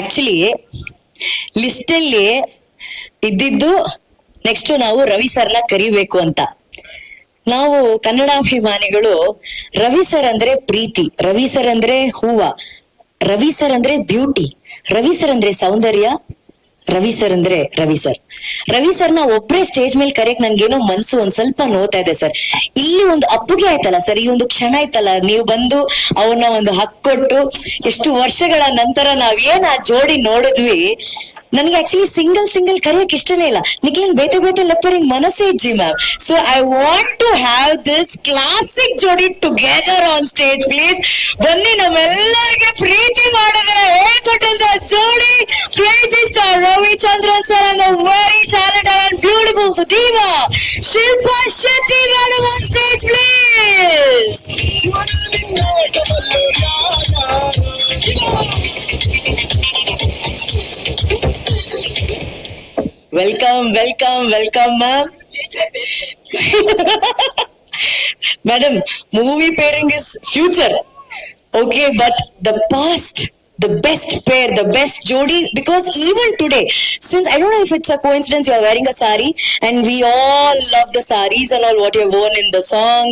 Actually list ಅಲ್ಲಿ ಇದ್ದಿದ್ದು next ನಾವು ರವಿ ಸರ್ನ ಕರಿಬೇಕು ಅಂತ. ನಾವು ಕನ್ನಡಾಭಿಮಾನಿಗಳು ರವಿ ಸರ್ ಅಂದ್ರೆ ಪ್ರೀತಿ, ರವಿ ಸರ್ ಅಂದ್ರೆ ಹೂವ, ರವಿ ಸರ್ ಅಂದ್ರೆ ಬ್ಯೂಟಿ ರವಿ ಸರ್ ಅಂದ್ರೆ ಸೌಂದರ್ಯ ರವಿ ಸರ್ ಅಂದ್ರೆ ರವಿ ಸರ್ ರವಿ ಸರ್ನ ಒಬ್ರೇ ಸ್ಟೇಜ್ ಮೇಲೆ ಕರೆಯಕ್ ನನ್ಗೇನೋ ಮನ್ಸು ಒಂದ್ ಸ್ವಲ್ಪ ನೋತಾ ಇದೆ ಸರ್ ಇಲ್ಲಿ ಒಂದು ಅಪ್ಪುಗೆ ಆಯ್ತಲ್ಲ ಸರ್ ಈ ಒಂದು ಕ್ಷಣ ಆಯ್ತಲ್ಲ, ನೀವು ಬಂದು ಅವನ್ನ ಒಂದು ಹಕ್ಕೊಟ್ಟು, ಎಷ್ಟು ವರ್ಷಗಳ ನಂತರ ನಾವ್ ಏನ್ ಆ ಜೋಡಿ ನೋಡಿದ್ವಿ ನನ್ಗೆ ಆಕ್ಚುಲಿ ಸಿಂಗಲ್ ಸಿಂಗಲ್ ಕರೆಯಕ್ ಇಷ್ಟನೇ ಇಲ್ಲ. ನಿಕ್ಲಿನ್ ಬೇತೆ ಬೇತೆ ಲೆಪ್ಪರಿಂಗ್ ಮನಸ್ಸೇ ಇಜ್ಜಿ ma'am so I want to have this classic ಜೋಡಿ ಟುಗೆದರ್ ಆನ್ ಸ್ಟೇಜ್ ಪ್ಲೀಸ್ ಬನ್ನಿ ನಮ್ಮೆಲ್ಲರಿಗೆ ಪ್ರೀತಿ ಮಾಡಿದ್ರೆ ಹೇಳ್ಕೊಟ್ಟಂತ ಜೋಡಿ crazy star Ravichandran sir and very talented and beautiful diva Shilpa Shetty madam on stage please welcome welcome welcome ma'am madam movie pairing is future okay but the past the best pair the best jodi because even today since i don't know if it's a coincidence you are wearing a sari and we all love the saris and all what you have worn in the song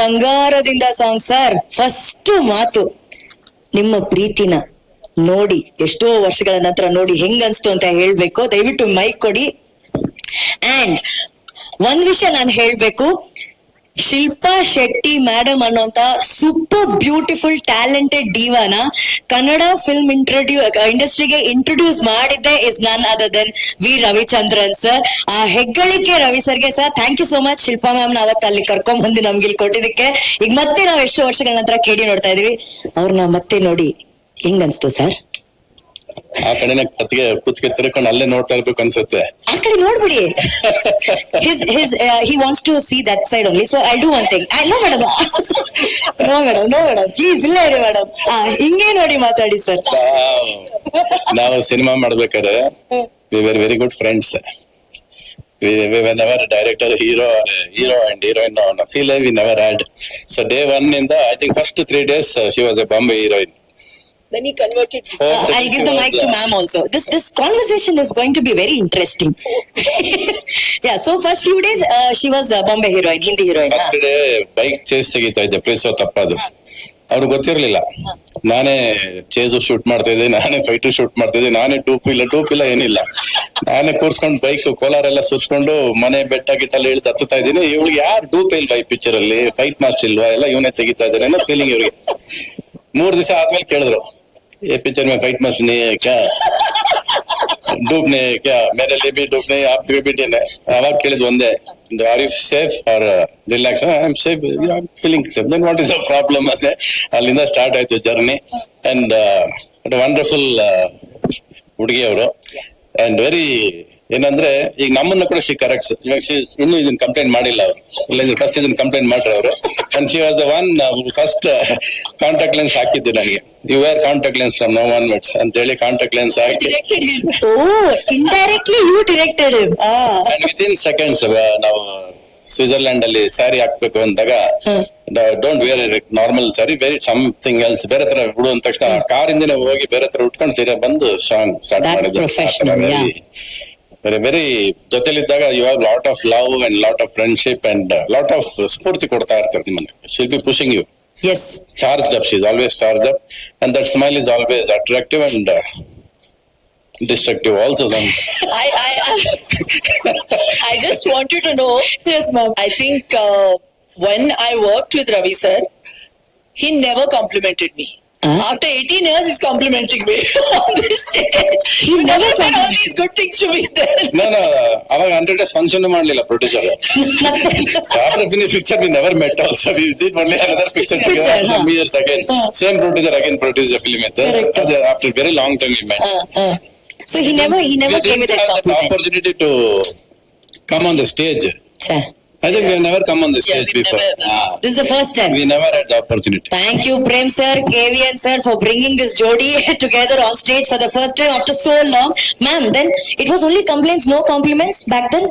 ಬಂಗಾರದಿಂದ song sir first ಮಾತು ನಿಮ್ಮ ಪ್ರೀತಿನ ನೋಡಿ, ಎಷ್ಟೋ ವರ್ಷಗಳ ನಂತರ ನೋಡಿ ಹೆಂಗ್ ಅನ್ಸ್ತು ಅಂತ ಹೇಳ್ಬೇಕು. ದಯವಿಟ್ಟು ಮೈಕ್ ಕೊಡಿ. ಅಂಡ್ ಒಂದ್ ವಿಷಯ ನಾನು ಹೇಳ್ಬೇಕು. ಶಿಲ್ಪಾ ಶೆಟ್ಟಿ ಮೇಡಮ್ ಅನ್ನೋಂತ ಸೂಪರ್ ಬ್ಯೂಟಿಫುಲ್ ಟ್ಯಾಲೆಂಟೆಡ್ ಡಿವಾನ ಕನ್ನಡ ಫಿಲ್ಮ್ ಇಂಟ್ರೊಡ್ಯೂ ಇಂಡಸ್ಟ್ರಿಗೆ ಇಂಟ್ರೊಡ್ಯೂಸ್ ಮಾಡಿದ್ದೆ is none other than V Ravichandran sir ಆ ಹೆಗ್ಗಳಿಕೆ ರವಿ ಸರ್ಗೆ sir thank you so much Shilpa ma'am ಅವತ್ತು ಅಲ್ಲಿ ಕರ್ಕೊಂಡ್ ಬಂದು ನಮ್ಗೆ ಇಲ್ಲಿ ಕೊಟ್ಟಿದ್ದಕ್ಕೆ. ಈಗ ಮತ್ತೆ ನಾವು ಎಷ್ಟು ವರ್ಷಗಳ ನಂತರ ಕೇಳಿ ನೋಡ್ತಾ ಇದೀವಿ. ಅವ್ರನ್ನ ಮತ್ತೆ ನೋಡಿ. ಹೆಂಗ್ ಅನ್ಸ್ತು ಸರ್ ಆ ಕಡೆನೆ ಕತ್ತಿಗೆ ಕುತ್ತಿಗೆ ತಿರ್ಕೊಂಡು ಅಲ್ಲೇ ನೋಡ್ತಾ ಇರ್ಬೇಕು ಅನ್ಸುತ್ತೆ. ಆ ಕಡೆ ನೋಡ್ಬಿಡಿ. His his he wants to see that side only so I do one thing I no madam no madam no madam please ಇಲ್ಲ ಇರಿ ಮೇಡಮ್ ಹಿಂಗೆ ನೋಡಿ ಮಾತಾಡಿ ಸರ್ ನಾವು- ಸಿನಿಮಾ ಮಾಡ್ಬೇಕಾದ್ರೆ we were very good friends director hero hero and heroine feel we never had so day one ಇಂದ I think first three days she was a Bombay heroine Then he converted. Uh, I'll give the mic to ma'am also. This this conversation is going to be very interesting. yeah. So first few days, uh, she was uh, Bombay heroine, Hindi heroine. First day bike chase ತೆಗಿತಾ ಇದ್ದೆ ಪ್ಲೇಸೋ ತಪ್ಪದು ಅವ್ರಿಗೆ ಗೊತ್ತಿರ್ಲಿಲ್ಲ ನಾನೇ chase shoot ಮಾಡ್ತಾ ಇದ್ದೆ ನಾನೇ fight shoot ಮಾಡ್ತಾ ಇದ್ದೆ ನಾನೇ ಟೂಪ್ ಇಲ್ಲ ಟೂಪ್ ಇಲ್ಲ ಏನಿಲ್ಲ ನಾನೇ ಕೂರ್ಸ್ಕೊಂಡು ಬೈಕ್ ಕೋಲಾರ ಎಲ್ಲ ಸುತ್ಕೊಂಡು ಮನೆ ಬೆಟ್ಟ ಗಿಟ್ಟಲ್ಲಿ ಇಳಿದು ಹತ್ತುತ್ತಾ ಇದ್ದೀನಿ ಇವಳಿಗೆ ಯಾರು ಡೂಪ್ ಇಲ್ವಾ ಈ ಪಿಕ್ಚರ್ ಅಲ್ಲಿ ಫೈಟ್ ಮಾಸ್ಟರ್ ಇಲ್ವಾ ಎಲ್ಲ ಇವನೇ ತೆಗಿತಾ ಇದ್ದಾನೆ ಅನ್ನೋ ಫೀಲಿಂಗ್ ಇವ್ರಿಗೆ ಮೂರ್ ದಿವಸ ಆದ್ಮೇಲೆ ಕೇಳಿದ್ರು ये पिक्चर में फाइट मास्टर नहीं है क्या डूब नहीं है क्या मेरे लिए भी डूब नहीं आपके भी डीन है ಅವಾಗ ಕೇಳಿದ್ ಒಂದೇ are you safe are relax I am safe feeling safe then what is a problem ಅಂತೆ ಅಲ್ಲಿಂದ ಸ್ಟಾರ್ಟ್ ಆಯ್ತು ಜರ್ನಿ ಅಂಡ್ ವಂಡರ್ಫುಲ್ ಹುಡುಗಿ ಅವರು ಅಂಡ್ ವೆರಿ ಏನಂದ್ರೆ ಈಗ ನಮ್ಮನ್ನ ಕೂಡ ಶಿ ಕರೆಕ್ಟ್ಸ್ ಇವಾಗ ಶಿ ಇನ್ನೂ ಇದನ್ನ ಕಂಪ್ಲೇಂಟ್ ಮಾಡಿಲ್ಲ ಅವರು. ಇಲ್ಲ ಫಸ್ಟ್ ಇದನ್ನ ಕಂಪ್ಲೇಂಟ್ ಮಾಡ್ರಿ ಅವರು. And she was the one first contact lens ಹಾಕಿದ್ದೆ ನನಗೆ. You wear contact lens from no one midst ಅಂತ ಹೇಳಿ contact lens hockey. Indirectly you. And with in seconds ನಾವು ಸ್ವಿಟ್ಜರ್ಲ್ಯಾಂಡ್ ಅಲ್ಲಿ ಸ್ಯಾರಿ ಹಾಕ್ಬೇಕು ಅಂದಾಗ don't wear normal sari very something else ಬೇರೆ ತರ ಬಿಡು ಅಂದ ತಕ್ಷಣ ಕಾರ್ ಇಂದನೇ ಹೋಗಿ ಬೇರೆ ತರ ಉಟ್ಕೊಂಡು ಸೀರೆ ಬಂದು song start yeah. Very very ಜೊತೆಲಿದ್ದಾಗ you have lot of love and lot of friendship and lot of ಸ್ಫೂರ್ತಿ ಕೊಡ್ತಾ ಇರ್ತಾರೆ ನಿಮ್ಮನ್ನ shall be pushing you Yes. charged up. She's always charged up, and that smile is always attractive and uh, destructive also. Some I, I, I, I just want you to know. Yes, ma'am. I think uh, when I worked with Ravi sir, he never complimented me. Huh? After 18 years, he's complimenting me on this stage. He you never never said all complimented- these good things to me then. no, no. ಅವಾಗ hundred days function ಮಾಡಲಿಲ್ಲ producer after finish picture we never met also we did only another picture Picture, some huh. Years again same producer again produce film ಇತ್ತು Correct. After very long time we met Uh, uh. So he never he never gave me that compliment. opportunity to come on the stage. Chha. I think we have never come on the Yeah, stage we've before. never- Ah, This is the first time. we never had the opportunity. Thank you, Prem sir, KVN sir, for bringing this jodi together on stage for the first time after so long. Ma'am, then it was only complaints, no compliments back then.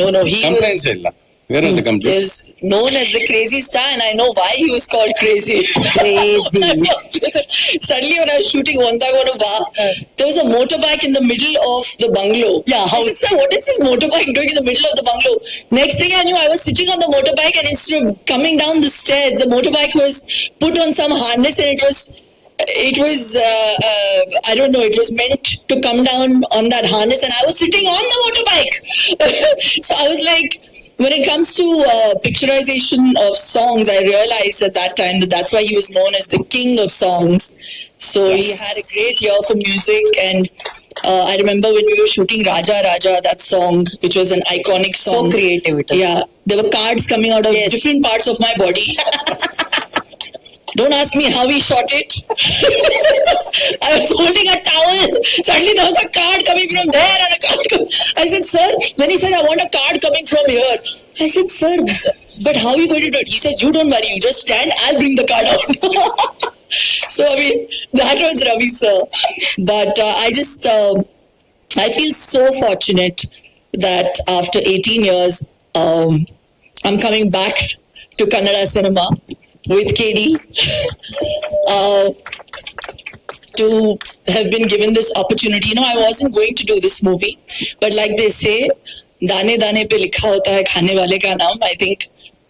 No, no, he Complaints was. ಇಲ್ಲ Where are the? Is known as the crazy star, and I know why he was called crazy. Crazy. suddenly, when I was shooting Wantagona Bar, there was a motorbike in the middle of the bungalow. Yeah, how? I said, Sir, what is this motorbike doing in the middle of the bungalow? Next thing I knew, I was sitting on the motorbike, and instead of coming down the stairs, the motorbike was put on some harness and it was it was, uh, uh, I don't know, it was meant to come down on that harness, and I was sitting on the motorbike. so I was like, when it comes to uh, picturization of songs, I realized at that time that that's why he was known as the king of songs. So he had a great year for music, and uh, I remember when we were shooting Raja Raja, that song, which was an iconic So song. creative it is. Yeah, there were cards coming out of Yes. different parts of my body. Don't ask me how he shot it. I was holding a towel. Suddenly there was a card coming from there and a card. I said, sir. Then he said, I want a card coming from here. I said, sir, but how are you going to do it? He says, you don't worry. You just stand. I'll bring the card out. so I mean, that was Ravi sir. But uh, I just, um I feel so fortunate that after 18 years, um, I'm coming back to Kannada cinema with KD uh, to have been given this opportunity. You know, I wasn't going to do this movie, but like they say, दाने दाने पे लिखा होता है खाने वाले का नाम आई थिंक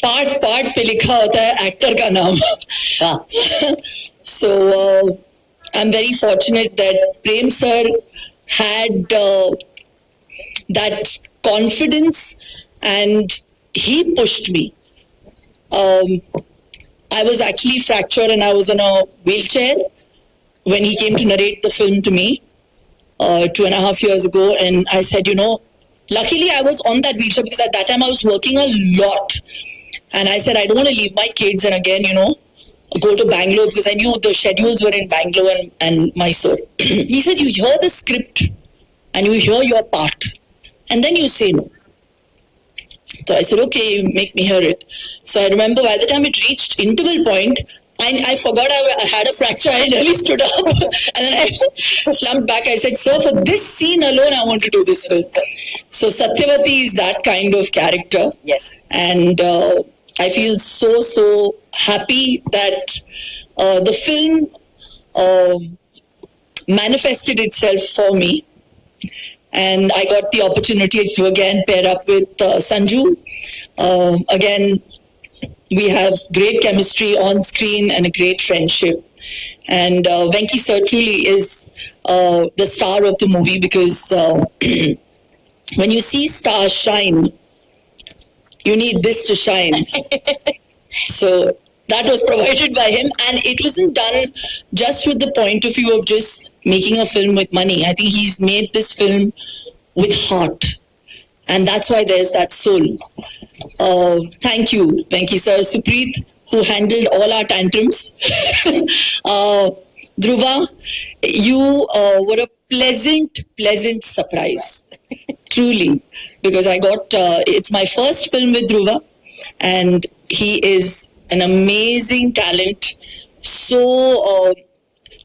पार्ट पार्ट पे लिखा होता है एक्टर का नाम Wow. so uh, I'm very fortunate that Prem sir had uh, that confidence and he pushed me. Um, I was actually fractured and I was in a wheelchair when he came to narrate the film to me uh, two and a half years ago. And I said, you know, luckily I was on that wheelchair because at that time I was working a lot. And I said, I don't want to leave my kids and again, you know, go to Bangalore because I knew the schedules were in Bangalore and, and Mysore. he says, you hear the script and you hear your part and then you say no. So I said, okay, make me hear it. So I remember by the time it reached interval point, I, I forgot I, I had a fracture. I nearly stood up and then I slumped back. I said, sir, for this scene alone, I want to do this film. So Satyavati is that kind of character. Yes. And uh, I feel so, so happy that uh, the film uh, manifested itself for me. And I got the opportunity to again pair up with uh, Sanju. Uh, again, we have great chemistry on screen and a great friendship. And uh, Venki sir truly is uh, the star of the movie because uh, when you see stars shine, you need this to shine. so that was provided by him, and it wasn't done just with the point of view of just making a film with money. I think he's made this film with heart, and that's why there's that soul. Uh, thank you, Venki sir, Supreet, who handled all our tantrums. uh, Dhruva, you uh, were a pleasant, pleasant surprise. Truly, because I got uh, it's my first film with Dhruva, and he is an amazing talent. So, uh,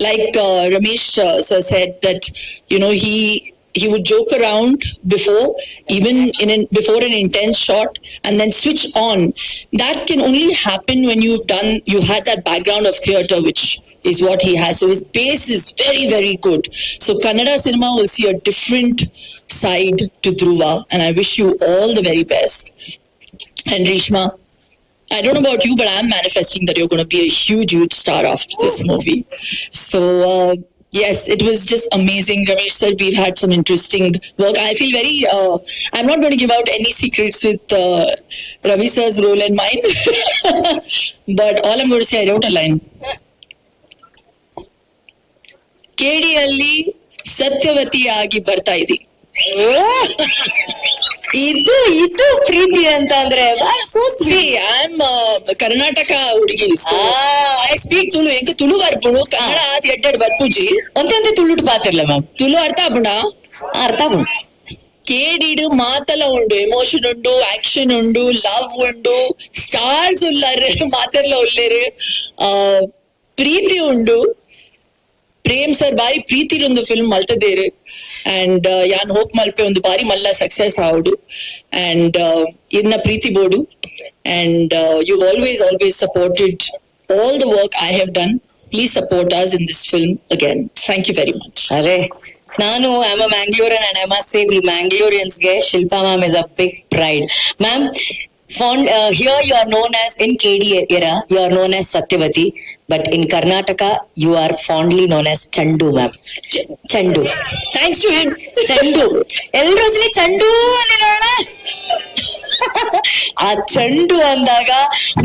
like uh, Ramesh uh, sir said, that you know he he would joke around before, even in an, before an intense shot, and then switch on. That can only happen when you've done you had that background of theatre, which is what he has. So his base is very very good. So Kannada cinema will see a different side to Dhruva, and I wish you all the very best. And Rishma, I don't know about you, but I'm manifesting that you're going to be a huge, huge star after this movie. So, uh, yes, it was just amazing. Ramesh said we've had some interesting work. I feel very, uh, I'm not going to give out any secrets with uh, Ravi sir's role and mine, but all I'm going to say, I wrote a line. ಕೇಡಿಯಲ್ಲಿ ಸತ್ಯವತಿಯಾಗಿ ಬರ್ತಾ ಇದ್ದಿ ಇದು ಇದು ಪ್ರೀತಿ ಅಂತ ಅಂದ್ರೆ I am Karnataka ಹುಡುಗಿ Ah. I speak Tulu ಎಂಕ ತುಳು ಬರ್ಪುಡು ಕನ್ನಡ ಆದ್ ಎಡ್ಡೆಡ್ ಬರ್ಪುಜಿ ಒಂದೇ ತುಳುಟು ಪಾತಿರ್ಲ ಮ್ಯಾಮ್ ತುಳು ಅರ್ಥ ಆಪುಂಡ ಅರ್ಥ ಆಗುಂಡು. ಕೇಡಿಡು ಮಾತಲ ಉಂಡು ಎಮೋಷನ್ ಉಂಡು ಆಕ್ಷನ್ ಉಂಡು ಲವ್ ಉಂಡು ಸ್ಟಾರ್ಸ್ ಉಲ್ಲಾರ ಮಾತಲ್ಲ ಉಲ್ಲೇರು ಆ, ಪ್ರೀತಿ ಉಂಡು. ಪ್ರೇಮ್ ಸರ್ ಬಾಯಿ ಪ್ರೀತಿ ಒಂದು ಫಿಲ್ಮ್ ಮಲ್ತದೇರು. ಅಂಡ್ ಯಾನ್ ಹೋಪ್ ಮಲ್ಪೆ ಒಂದು ಬಾರಿ ಮಲ್ಲ ಸಕ್ಸಸ್ ಆವಡು. ಅಂಡ್ ಇನ್ನ ಪ್ರೀತಿ ಬೋಡು. And you always always supported all the work I have done please support us in this film again thank you very much ಅರೆ, ನಾನು am a Mangalorean and I must say we ಮ್ಯಾಂಗ್ಳೂರಿಯನ್ಸ್ಗೆ Shilpa ma'am is a big pride ma'am fond here you are known as in K D era you are known as Satyavati but in Karnataka you are fondly known as Chandu ma'am Ch- Chandu Thanks to him. ಚಂಡು ಎಲ್ರು chandu ಚಂಡು ಅನ್ನೋಣ ಆ ಚಂಡು ಅಂದಾಗ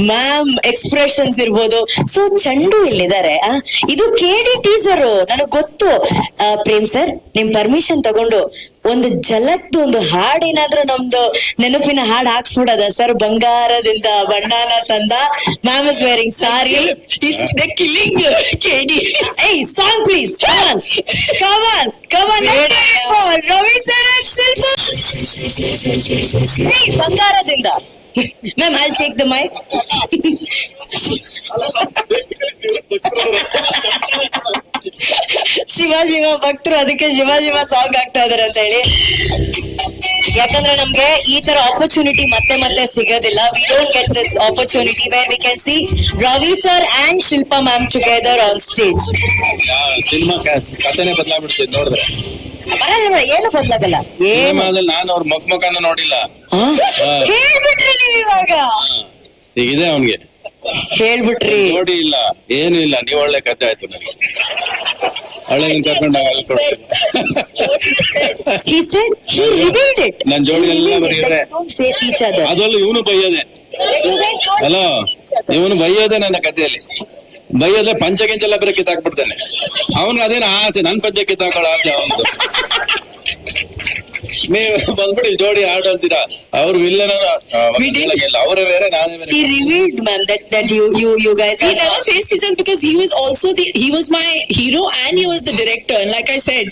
ma'am expressions ಇರ್ಬೋದು. So ಚಂಡು ಇಲ್ಲಿದ್ದಾರೆ. ಆ, ಇದು ಕೇಡಿ ಟೀಸರ್ ನನಗ್ ಗೊತ್ತು. ಆ, ಪ್ರೇಮ್ ಸರ್ ನಿಮ್ ಪರ್ಮಿಷನ್ ತಗೊಂಡು ಒಂದು ಜಲಕ್ದು ಒಂದು ಹಾಡ್ ಏನಾದ್ರೂ ನಮ್ದು ನೆನಪಿನ ಹಾಡ್ ಹಾಕ್ಸ್ಬಿಡದ ಸರ್. ಬಂಗಾರದಿಂದ ಬಣ್ಣನ ತಂದ. Ma'am is wearing sari He's, They're killing you, Katie. Hey, song please. Come on. Come on. Come on. Let's hear it for Ravi sir and Shilpa. Hey, Ma'am, I'll take the mic. Shiva Shiva ಭಕ್ತರು ಅದಕ್ಕೆ Shiva Shiva song ಆಗ್ತಾ ಇದಾರೆ ಅಂತ ಹೇಳಿ ಯಾಕಂದ್ರೆ ನಮ್ಗೆ ಈ ತರ ಆಪರ್ಚುನಿಟಿ ಮತ್ತೆ ಮತ್ತೆ ಸಿಗೋದಿಲ್ಲ. We don't get this opportunity where we can see Ravi sir and Shilpa ma'am together on stage cinema ಕಥೆನೆ ಬದಲಾಗ್ಬಿಡ್ತೈತೆ ನೋಡಿದ್ರೆ. ಬರಲ್ಲ ಏನು ಬದ್ಲಾಗಲ್ಲ. ಏನು ನಾನು ಅವ್ರ ಮುಖ ಮುಖನೂ ನೋಡಿಲ್ಲ? ಹೇಳ್ಬಿಟ್ರಿ ನೀವ್ ಇವಾಗ. ಈಗ ಇದೆ ಅವನ್ಗೆ. ಹೇಳ್ಬಿಟ್ರಿ. ನೋಡಿ ಇಲ್ಲ ಏನು ಇಲ್ಲ ನೀವ್ ಒಳ್ಳೆ ಕಥೆ ಆಯ್ತು ನನಗೆ. ಹಳೆ ಕರ್ಕೊಂಡು ಅಲ್ಲಿ ಕೊಡ್ತೀನಿ. he said he revealed it. ನನ್ ಜೋಡಿ ಎಲ್ಲ ಬರೀ ಇವ್ರೆ. don't face each other. ಅದರಲ್ಲೂ ಇವನು ಬೈಯೋದೆ. ಹಲೋ ಇವನು ಬೈಯೋದೆ ನನ್ನ ಕಥೆಯಲ್ಲಿ. ಬೈಯೋದೆ ಪಂಚ ಗಿಂಚೆಲ್ಲ ಬರೀ ಕಿತ್ತಾಕ್ಬಿಡ್ತಾನೆ. ಅವನ್ಗೆ ಅದೇನು ಆಸೆ? ನನ್ ಪಂಚ ಕಿತ್ತಾಕೊಳ್ಳೋ ಆಸೆ ಅವನು ನೀವು ಬಂದ್ಬಿಡಿ ಜೋಡಿ ಆಟ ಅಂತೀರಾ ಅವ್ರು ವಿಲ್ಲನ ಅವರೇ ಬೇರೆ ನಾನೇ ಬೇರೆ He revealed, ma'am, that, that you, you, you guys We are never not- faced each other because he was also the he was my hero and he was the director. And like I said,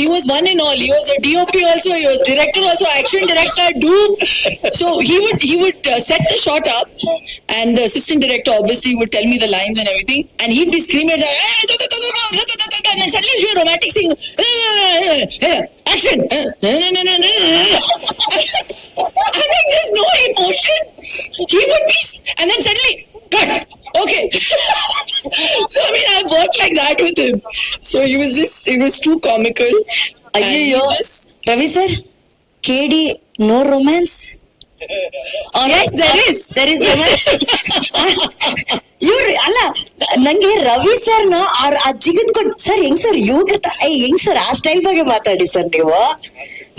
he was one and all. He was a DOP also. He was director also, action director, do. So he would he would set the shot up, and the assistant director obviously would tell me the lines and everything, and he'd be screaming like, and then suddenly you a romantic singer action. Uh, no, no, no, no, no, no. I'm like, there's no emotion. He would be, and then suddenly, cut. Okay. so I mean, I worked like that with him. So he was just, it was too comical. Are you just Ravi sir? KD, no romance. Romance yes, there is. There is ಇವ್ರ ಅಲ್ಲ ನಂಗೆ ರವಿ ಸರ್ನ ಅವ್ರ ಆ ಜಿಗಿದ್ಕೊಂಡು sir ಹೆಂಗ್ sir ಇವ್ರ ಹೆಂಗ್ sir ಆ ಸ್ಟೈಲ್ ಬಗ್ಗೆ ಮಾತಾಡಿ ಸರ್ ನೀವು?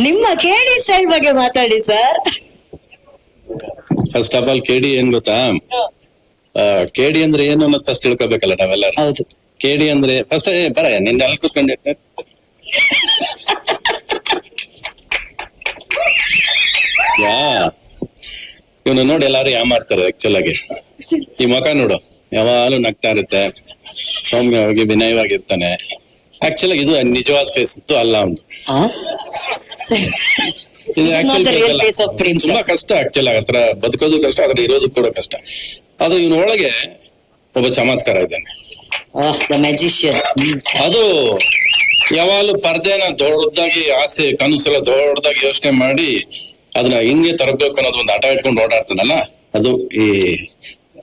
ನಿಮ್ಮ ಕೇಳಿ ಸ್ಟೈಲ್ ಬಗ್ಗೆ ಮಾತಾಡಿ sir. First of all KD ಏನ್ ಗೊತ್ತಾ? ಕೆಡಿ ಅಂದ್ರೆ ಏನು ಅನ್ನೋದು ಫಸ್ಟ್ ತಿಳ್ಕೊಬೇಕಲ್ಲ ನಾವೆಲ್ಲ ಹೌದು. ಕೆಡಿ ಅಂದ್ರೆ ಫಸ್ಟ್ ಬರ ನಿನ್ನ ಅಲ್ಲಿ ಕೂತ್ಕೊಂಡೆ ಯಾ. ಇವನು ನೋಡಿ ಎಲ್ಲಾರು ಯಾಮಾರ್ತಾರೆ ಆಕ್ಚುಲ್ ಆಗಿ. ಈ ಮುಖ ನೋಡು ಯಾವಾಗಲೂ ನಗ್ತಾ ಇರುತ್ತೆ. ಸೌಮ್ಯವಾಗಿ ವಿನಯವಾಗಿರ್ತಾನೆ. ಆಕ್ಚುಲ್ ಆಗಿ ಇದು ನಿಜವಾದ ಫೇಸ್ ಇತ್ತು ಅಲ್ಲ ಒಂದು. ಇದು ತುಂಬಾ ಕಷ್ಟ ಆಕ್ಚುಲ್ ಆತರ ಬದುಕೋದು ಕಷ್ಟ ಅದ್ರ ಇರೋದು ಕೂಡ ಕಷ್ಟ. ಅದು ಇವನೊಳಗೆ ಒಬ್ಬ ಚಮತ್ಕಾರ ಇದ್ದಾನೆ. ಅದು ಯಾವಾಗಲೂ ಪರ್ದೆನ ದೊಡ್ಡದಾಗಿ ಆಸೆ ಕನಸೆಲ್ಲ ದೊಡ್ಡದಾಗಿ ಯೋಚನೆ ಮಾಡಿ ಅದನ್ನ ಹಿಂಗೆ ತರಬೇಕು ಅನ್ನೋದು ಒಂದು ಆಟ ಇಟ್ಕೊಂಡು ಓಡಾಡ್ತಾನಲ್ಲ, ಅದು ಈ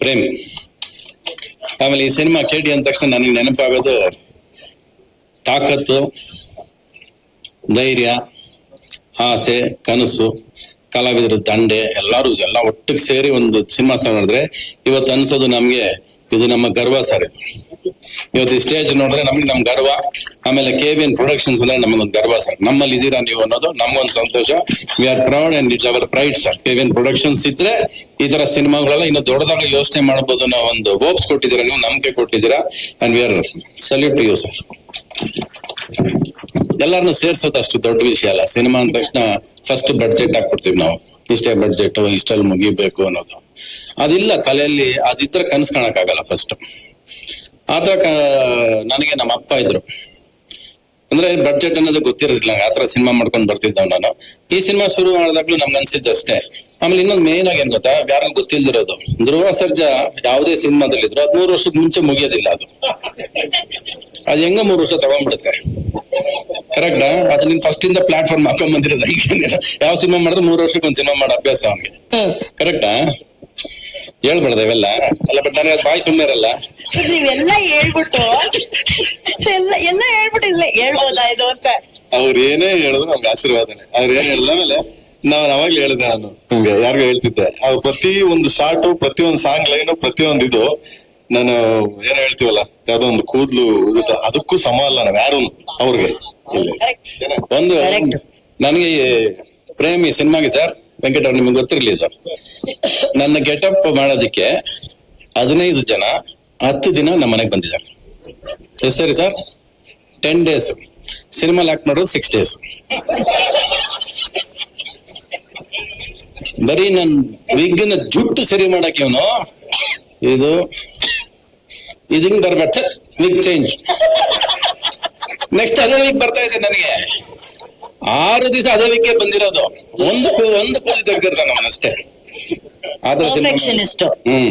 ಪ್ರೇಮ್. ಆಮೇಲೆ ಈ ಸಿನಿಮಾ ಕೇಳಿ ಅಂದ ತಕ್ಷಣ ನನಗೆ ನೆನಪಾಗೋದು ತಾಕತ್ತು, ಧೈರ್ಯ, ಆಸೆ, ಕನಸು, ಕಲಾವಿದರ ದಂಡೆ, ಎಲ್ಲಾರು ಎಲ್ಲ ಒಟ್ಟಿಗೆ ಸೇರಿ ಒಂದು ಸಿನಿಮಾ ಸಹ ನೋಡಿದ್ರೆ ಇವತ್ತು ಅನ್ಸೋದು ನಮ್ಗೆ, ಇದು ನಮ್ಮ ಗರ್ವ ಸರ್ ಇವತ್ತು ಈ ಸ್ಟೇಜ್ ನೋಡಿದ್ರೆ ನಮ್ಗೆ ನಮ್ ಗರ್ವ. ಆಮೇಲೆ ಕೆ ಬಿ ಎನ್ ಪ್ರೊಡಕ್ಷನ್ಸ್ ಅಂದ್ರೆ ನಮ್ಮದೊಂದು ಗರ್ವ ಸರ್. ನಮ್ಮಲ್ಲಿ ಇದೀರಾ ನೀವು ಅನ್ನೋದು ನಮ್ಗೊಂದು ಸಂತೋಷ. We are proud and it's our pride sir. K B N productions ಇದ್ರೆ ಈ ತರ ಸಿನಿಮಾಗಳೆಲ್ಲ ಇನ್ನು ದೊಡ್ಡದಾಗ ಯೋಚನೆ ಮಾಡಬಹುದು ಅನ್ನೋ ಒಂದು ಹೋಪ್ಸ್ ಕೊಟ್ಟಿದ್ದೀರಾ ನೀವು? ನಂಬಿಕೆ ಕೊಟ್ಟಿದ್ದೀರಾ? And we are salute you sir ಎಲ್ಲಾರನ್ನು ಸೇರ್ಸೋದು ಅಷ್ಟು ದೊಡ್ಡ ವಿಷಯ ಅಲ್ಲ. ಸಿನಿಮಾ ಅಂದ ತಕ್ಷಣ ಫಸ್ಟ್ ಬಡ್ಜೆಟ್ ಹಾಕ್ಬಿಡ್ತೀವಿ ನಾವು. ಇಷ್ಟೇ ಬಡ್ಜೆಟ್ ಇಷ್ಟಲ್ಲಿ ಮುಗಿಬೇಕು ಅನ್ನೋದು. ಅದಿಲ್ಲ, ತಲೆಯಲ್ಲಿ ಅದಿದ್ರೆ ಕನ್ಸ್ ಕಾಣಕ್ಕಾಗಲ್ಲ ಫಸ್ಟ್ ಆತರ ನನಗೆ ನಮ್ಮ ಅಪ್ಪ ಇದ್ರು. ಅಂದ್ರೆ ಬಡ್ಜೆಟ್ ಅನ್ನೋದು ಗೊತ್ತಿರೋದಿಲ್ಲ ತರ ಸಿನಿಮಾ ಮಾಡ್ಕೊಂಡು ಬರ್ತಿದ್ದವ್ ನಾನು. ಈ ಸಿನಿಮಾ ಶುರು ಮಾಡಿದಾಗ್ಲೂ ನಮ್ಗೆ ಅನ್ಸಿದ್ದಷ್ಟೇ. ಆಮೇಲೆ ಇನ್ನೊಂದು ಮೇನ್ ಆಗಿ ಏನ್ ಗೊತ್ತಾ? ಯಾರಿಗೂ ಗೊತ್ತಿಲ್ದಿರೋದು. ಧ್ರುವ ಸರ್ಜಾ ಯಾವುದೇ ಸಿನಿಮಾದಲ್ಲಿದ್ರು ಹದ್ಮೂರು ವರ್ಷದ ಮುಂಚೆ ಮುಗಿಯೋದಿಲ್ಲ ಅದು. ಅದು ಹೆಂಗ ಮೂರು ವರ್ಷ ತಗೊಂಡ್ಬಿಡುತ್ತೆ. ಕರೆಕ್ಟಾ ಅದು ನಿಮ್ ಫಸ್ಟ್ ಇಂದ ಪ್ಲಾಟ್ಫಾರ್ಮ್ ಹಾಕೊಂಡ್ ಬಂದಿರೋದು ಯಾವ ಸಿನಿಮಾ ಮಾಡಿದ್ರೆ ಮೂರು ವರ್ಷಕ್ಕೆ ಒಂದ್ ಸಿನಿಮಾ ಮಾಡೋ ಅಭ್ಯಾಸ ಅವನಿಗೆ. ಕರೆಕ್ಟ್ ಹೇಳ್ಬಾರ್ದ ಇವೆಲ್ಲ. ಅಲ್ಲ ಬಟ್ ನನಗೆ ಬಾಯಿ ಸುಮ್ಮನೆ ಇರಲ್ಲ. ಹೇಳ್ಬಿಟ್ಟು ಅವ್ರ ಏನೇ ಹೇಳಿದ್ರು ನಮ್ಗೆ ಆಶೀರ್ವಾದನೆ. ಅವ್ರ ಏನ್ ಹೇಳಿದ ಮೇಲೆ ನಾವ್ ಅವಾಗ್ಲೇ ಹೇಳಿದೆ ನಾನು ನಿಮ್ಗೆ ಯಾರಿಗೂ ಹೇಳ್ತಿದ್ದೆ. ಅವ್ರ ಪ್ರತಿ ಒಂದು ಶಾರ್ಟು ಪ್ರತಿ ಒಂದು ಸಾಂಗ್ ಲೈನ್ ಪ್ರತಿ ಒಂದು ಇದು ನಾನು ಏನ್ ಹೇಳ್ತೀವಲ್ಲ ಯಾವ್ದೋ ಒಂದು ಕೂದ್ಲು ಉದುತ್ತ ಅದಕ್ಕೂ ಸಮ ಅಲ್ಲ ನಾವ್ ಯಾರು ಅವ್ರಿಗೆ? ಒಂದು. ನನಗೆ ಪ್ರೇಮಿ ಸಿನಿಮಾಗೆ ಸರ್ ವೆಂಕಟ ಅವ್ರು ನಿಮ್ಗೆ ಗೊತ್ತಿರ್ಲಿ ಇದು. ನನ್ನ ಗೆಟಪ್ ಮಾಡೋದಕ್ಕೆ ಹದಿನೈದು ಜನ ಹತ್ತು ದಿನ ನಮ್ಮ ಮನೆಗೆ ಬಂದಿದ್ದಾರೆ ಸರಿ sir ten days cinema act ಮಾಡೋದು ಸಿಕ್ಸ್ ಡೇಸ್ ಬರೀ ನನ್ ವಿಗ್ನ ಜುಟ್ಟು ಸರಿ ಮಾಡಕ್ಕೆ ಇವನು. ಇದು ಇದು ಹಿಂಗ್ ಬರ್ಬೇಡ ವಿಗ್ ಚೇಂಜ್ ನೆಕ್ಸ್ಟ್ ಅದೇ ವಿಗ್ ಬರ್ತಾ ಇದೆ ನನಗೆ. ಆರು ದಿವಸ ಅದೇ ಬಂದಿರೋದು. ಒಂದು ಒಂದು ಕೂಲಿ ತೆಗ್ದಿರ್ತಾನೆ ಅವನಷ್ಟೇ. ಆದ್ರೆ ಹ್ಮ್.